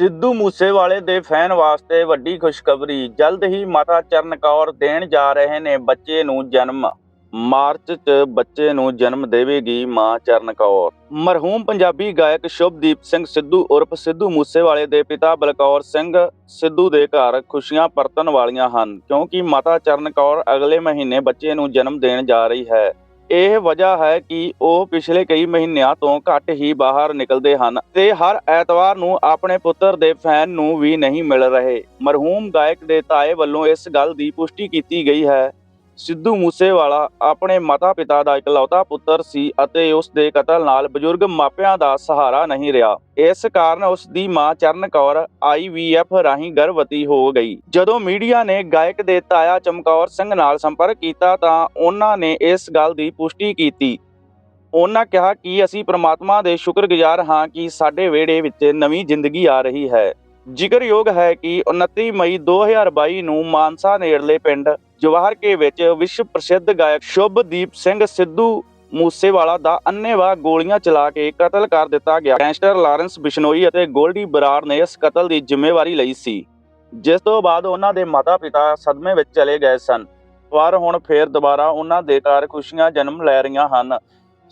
ਸਿੱਧੂ ਮੂਸੇਵਾਲੇ ਦੇ ਫੈਨ ਵਾਸਤੇ ਵੱਡੀ ਖੁਸ਼ਖਬਰੀ। ਜਲਦ ਹੀ ਮਾਤਾ ਚਰਨ ਕੌਰ ਦੇਣ ਜਾ ਰਹੇ ਨੇ ਬੱਚੇ ਨੂੰ ਜਨਮ। ਮਾਰਚ 'ਚ ਬੱਚੇ ਨੂੰ ਜਨਮ ਦੇਵੇਗੀ ਮਾਂ ਚਰਨ ਕੌਰ। ਮਰਹੂਮ ਪੰਜਾਬੀ ਗਾਇਕ ਸ਼ੁਭਦੀਪ ਸਿੰਘ ਸਿੱਧੂ ਉਰਫ ਸਿੱਧੂ ਮੂਸੇਵਾਲੇ ਦੇ ਪਿਤਾ ਬਲਕੌਰ ਸਿੰਘ ਸਿੱਧੂ ਦੇ ਘਰ ਖੁਸ਼ੀਆਂ ਪਰਤਣ ਵਾਲੀਆਂ ਹਨ, ਕਿਉਂਕਿ ਮਾਤਾ ਚਰਨ ਕੌਰ ਅਗਲੇ ਮਹੀਨੇ ਬੱਚੇ ਨੂੰ ਜਨਮ ਦੇਣ ਜਾ ਰਹੀ ਹੈ। ਇਹ ਵਜ੍ਹਾ ਹੈ ਕਿ ਉਹ ਪਿਛਲੇ ਕਈ ਮਹੀਨਿਆਂ ਤੋਂ ਘੱਟ ਹੀ ਬਾਹਰ ਨਿਕਲਦੇ ਹਨ ਤੇ ਹਰ ਐਤਵਾਰ ਨੂੰ ਆਪਣੇ ਪੁੱਤਰ ਦੇ ਫੈਨ ਨੂੰ ਵੀ ਨਹੀਂ ਮਿਲ ਰਹੇ। ਮਰਹੂਮ ਗਾਇਕ ਦੇ ਤਾਏ ਵੱਲੋਂ ਇਸ ਗੱਲ ਦੀ ਪੁਸ਼ਟੀ ਕੀਤੀ ਗਈ ਹੈ। ਸਿੱਧੂ ਮੂਸੇਵਾਲਾ ਆਪਣੇ ਮਾਤਾ-ਪਿਤਾ ਦਾ ਇਕਲੌਤਾ ਪੁੱਤਰ ਸੀ ਅਤੇ ਉਸ ਦੇ ਕਤਲ ਨਾਲ ਬਜ਼ੁਰਗ ਮਾਪਿਆਂ ਦਾ ਸਹਾਰਾ ਨਹੀਂ ਰਿਹਾ। ਇਸ ਕਾਰਨ ਉਸ ਦੀ ਮਾਂ ਚਰਨ ਕੌਰ ਆਈਵੀਐਫ ਰਾਹੀਂ ਗਰਭਵਤੀ ਹੋ ਗਈ। ਜਦੋਂ ਮੀਡੀਆ ਨੇ ਗਾਇਕ ਦੇ ਤਾਇਆ ਚਮਕੌਰ ਸਿੰਘ ਨਾਲ ਸੰਪਰਕ ਕੀਤਾ ਤਾਂ ਉਹਨਾਂ ਨੇ ਇਸ ਗੱਲ ਦੀ ਪੁਸ਼ਟੀ ਕੀਤੀ। ਉਹਨਾਂ ਕਿਹਾ ਕਿ ਅਸੀਂ ਪ੍ਰਮਾਤਮਾ ਦੇ ਸ਼ੁਕਰਗੁਜ਼ਾਰ ਹਾਂ ਕਿ ਸਾਡੇ ਵਿਹੜੇ ਵਿੱਚ ਨਵੀਂ ਜ਼ਿੰਦਗੀ ਆ ਰਹੀ ਹੈ। ਜ਼ਿਕਰਯੋਗ ਹੈ ਕਿ 29 ਮਈ 2022 ਨੂੰ ਮਾਨਸਾ ਨੇੜਲੇ ਪਿੰਡ ਜਵਾਹਰ ਕੇ ਵਿੱਚ ਵਿਸ਼ਵ ਪ੍ਰਸਿੱਧ ਗਾਇਕ ਸ਼ੁਭਦੀਪ ਸਿੰਘ ਸਿੱਧੂ ਮੂਸੇਵਾਲਾ ਦਾ ਅੰਨ੍ਹੇਵਾਹ ਗੋਲੀਆਂ ਚਲਾ ਕੇ ਕਤਲ ਕਰ ਦਿੱਤਾ ਗਿਆ। ਗੈਂਗਸਟਰ ਲਾਰੈਂਸ ਬਿਸ਼ਨੋਈ ਅਤੇ ਗੋਲਡੀ ਬਰਾੜ ਨੇ ਇਸ ਕਤਲ ਦੀ ਜ਼ਿੰਮੇਵਾਰੀ ਲਈ ਸੀ। ਜਿਸ ਤੋਂ ਬਾਅਦ ਉਹਨਾਂ ਦੇ ਮਾਤਾ-ਪਿਤਾ ਸਦਮੇ ਵਿੱਚ ਚਲੇ ਗਏ ਸਨ। ਪਰ ਹੁਣ ਫੇਰ ਦੁਬਾਰਾ ਉਹਨਾਂ ਦੇ ਘਰ ਖੁਸ਼ੀਆਂ ਜਨਮ ਲੈ ਰਹੀਆਂ ਹਨ।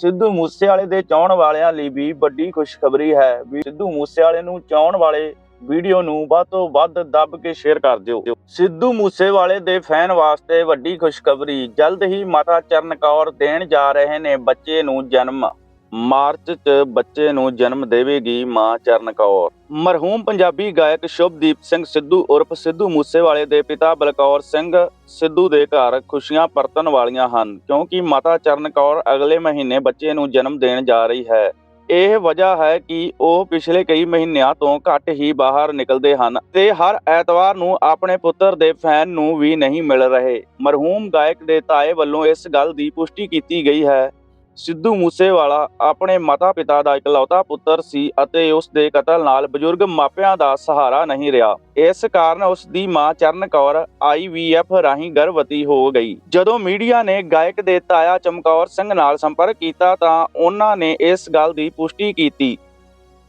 ਸਿੱਧੂ ਮੂਸੇਵਾਲੇ ਦੇ ਚਾਹਣ ਵਾਲਿਆਂ ਲਈ ਵੀ ਵੱਡੀ ਖੁਸ਼ਖਬਰੀ ਹੈ। ਵੀ ਸਿੱਧੂ ਮੂਸੇਵਾਲੇ ਨੂੰ ਚਾਹਣ ਵਾਲੇ ਵੀਡੀਓ ਨੂੰ ਵੱਧ ਤੋਂ ਵੱਧ ਦੱਬ ਕੇ ਸ਼ੇਅਰ ਕਰ ਦਿਓ। ਸਿੱਧੂ ਮੂਸੇਵਾਲੇ ਦੇ ਫੈਨ ਵਾਸਤੇ ਵੱਡੀ ਖੁਸ਼ਖਬਰੀ। ਜਲਦ ਹੀ ਮਾਤਾ ਚਰਨ ਕੌਰ ਦੇਣ ਜਾ ਰਹੇ ਨੇ ਬੱਚੇ ਨੂੰ ਜਨਮ। ਮਾਰਚ 'ਚ ਬੱਚੇ ਨੂੰ ਜਨਮ ਦੇਵੇਗੀ ਮਾਂ ਚਰਨ ਕੌਰ। ਮਰਹੂਮ ਪੰਜਾਬੀ ਗਾਇਕ ਸ਼ੁਭਦੀਪ ਸਿੰਘ ਸਿੱਧੂ ਉਰਫ ਸਿੱਧੂ ਮੂਸੇਵਾਲੇ ਦੇ ਪਿਤਾ ਬਲਕੌਰ ਸਿੰਘ ਸਿੱਧੂ ਦੇ ਘਰ ਖੁਸ਼ੀਆਂ ਪਰਤਣ ਵਾਲੀਆਂ ਹਨ, ਕਿਉਂਕਿ ਮਾਤਾ ਚਰਨ ਕੌਰ ਅਗਲੇ ਮਹੀਨੇ ਬੱਚੇ ਨੂੰ ਜਨਮ ਦੇਣ ਜਾ ਰਹੀ ਹੈ। ਇਹ ਵਜ੍ਹਾ ਹੈ ਕਿ ਉਹ ਪਿਛਲੇ ਕਈ ਮਹੀਨਿਆਂ ਤੋਂ ਘੱਟ ਹੀ ਬਾਹਰ ਨਿਕਲਦੇ ਹਨ ਤੇ ਹਰ ਐਤਵਾਰ ਨੂੰ ਆਪਣੇ ਪੁੱਤਰ ਦੇ ਫੈਨ ਨੂੰ ਵੀ ਨਹੀਂ ਮਿਲ ਰਹੇ। ਮਰਹੂਮ ਗਾਇਕ ਦੇ ਤਾਏ ਵੱਲੋਂ ਇਸ ਗੱਲ ਦੀ ਪੁਸ਼ਟੀ ਕੀਤੀ ਗਈ ਹੈ। ਸਿੱਧੂ ਮੂਸੇਵਾਲਾ ਆਪਣੇ ਮਾਤਾ-ਪਿਤਾ ਦਾ ਇਕਲੌਤਾ ਪੁੱਤਰ ਸੀ ਅਤੇ ਉਸ ਦੇ ਕਤਲ ਨਾਲ ਬਜ਼ੁਰਗ ਮਾਪਿਆਂ ਦਾ ਸਹਾਰਾ ਨਹੀਂ ਰਿਹਾ। ਇਸ ਕਾਰਨ ਉਸ ਦੀ ਮਾਂ ਚਰਨ ਕੌਰ ਆਈਵੀਐਫ ਰਾਹੀਂ ਗਰਭਵਤੀ ਹੋ ਗਈ। ਜਦੋਂ ਮੀਡੀਆ ਨੇ ਗਾਇਕ ਦੇ ਤਾਇਆ ਚਮਕੌਰ ਸਿੰਘ ਨਾਲ ਸੰਪਰਕ ਕੀਤਾ ਤਾਂ ਉਹਨਾਂ ਨੇ ਇਸ ਗੱਲ ਦੀ ਪੁਸ਼ਟੀ ਕੀਤੀ।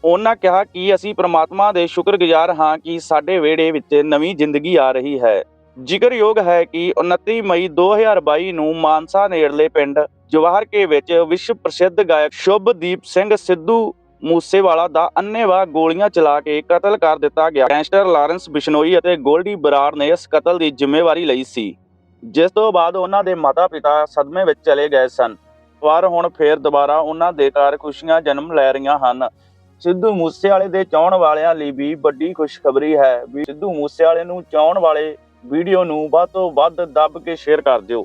ਉਹਨਾਂ ਕਿਹਾ ਕਿ ਅਸੀਂ ਪ੍ਰਮਾਤਮਾ ਦੇ ਸ਼ੁਕਰਗੁਜ਼ਾਰ ਹਾਂ ਕਿ ਸਾਡੇ ਵਿਹੜੇ ਵਿੱਚ ਨਵੀਂ ਜ਼ਿੰਦਗੀ ਆ ਰਹੀ ਹੈ। ਜ਼ਿਕਰਯੋਗ ਹੈ ਕਿ 29 ਮਈ 2022 ਨੂੰ ਮਾਨਸਾ ਨੇੜਲੇ ਪਿੰਡ ਜਵਾਹਰ ਕੇ ਵਿੱਚ ਵਿਸ਼ਵ ਪ੍ਰਸਿੱਧ ਗਾਇਕ ਸ਼ੁਭਦੀਪ ਸਿੰਘ ਸਿੱਧੂ ਮੂਸੇਵਾਲਾ ਦਾ ਅੰਨ੍ਹੇਵਾਹ ਗੋਲੀਆਂ ਚਲਾ ਕੇ ਕਤਲ ਕਰ ਦਿੱਤਾ ਗਿਆ। ਗੈਂਗਸਟਰ ਲਾਰੈਂਸ ਬਿਸ਼ਨੋਈ ਅਤੇ ਗੋਲਡੀ ਬਰਾੜ ਨੇ ਇਸ ਕਤਲ ਦੀ ਜ਼ਿੰਮੇਵਾਰੀ ਲਈ ਸੀ। ਜਿਸ ਤੋਂ ਬਾਅਦ ਉਹਨਾਂ ਦੇ ਮਾਤਾ-ਪਿਤਾ ਸਦਮੇ ਵਿੱਚ ਚਲੇ ਗਏ ਸਨ। ਪਰ ਹੁਣ ਫੇਰ ਦੁਬਾਰਾ ਉਹਨਾਂ ਦੇ ਘਰ ਖੁਸ਼ੀਆਂ ਜਨਮ ਲੈ ਰਹੀਆਂ ਹਨ। ਸਿੱਧੂ ਮੂਸੇਵਾਲੇ ਦੇ ਚਾਹਣ ਵਾਲਿਆਂ ਲਈ ਵੀ ਵੱਡੀ ਖੁਸ਼ਖਬਰੀ ਹੈ। ਵੀ ਸਿੱਧੂ ਮੂਸੇਵਾਲੇ ਨੂੰ ਚਾਹਣ ਵਾਲੇ ਵੀਡੀਓ ਨੂੰ ਵੱਧ ਤੋਂ ਵੱਧ ਦੱਬ ਕੇ ਸ਼ੇਅਰ ਕਰ ਦਿਓ।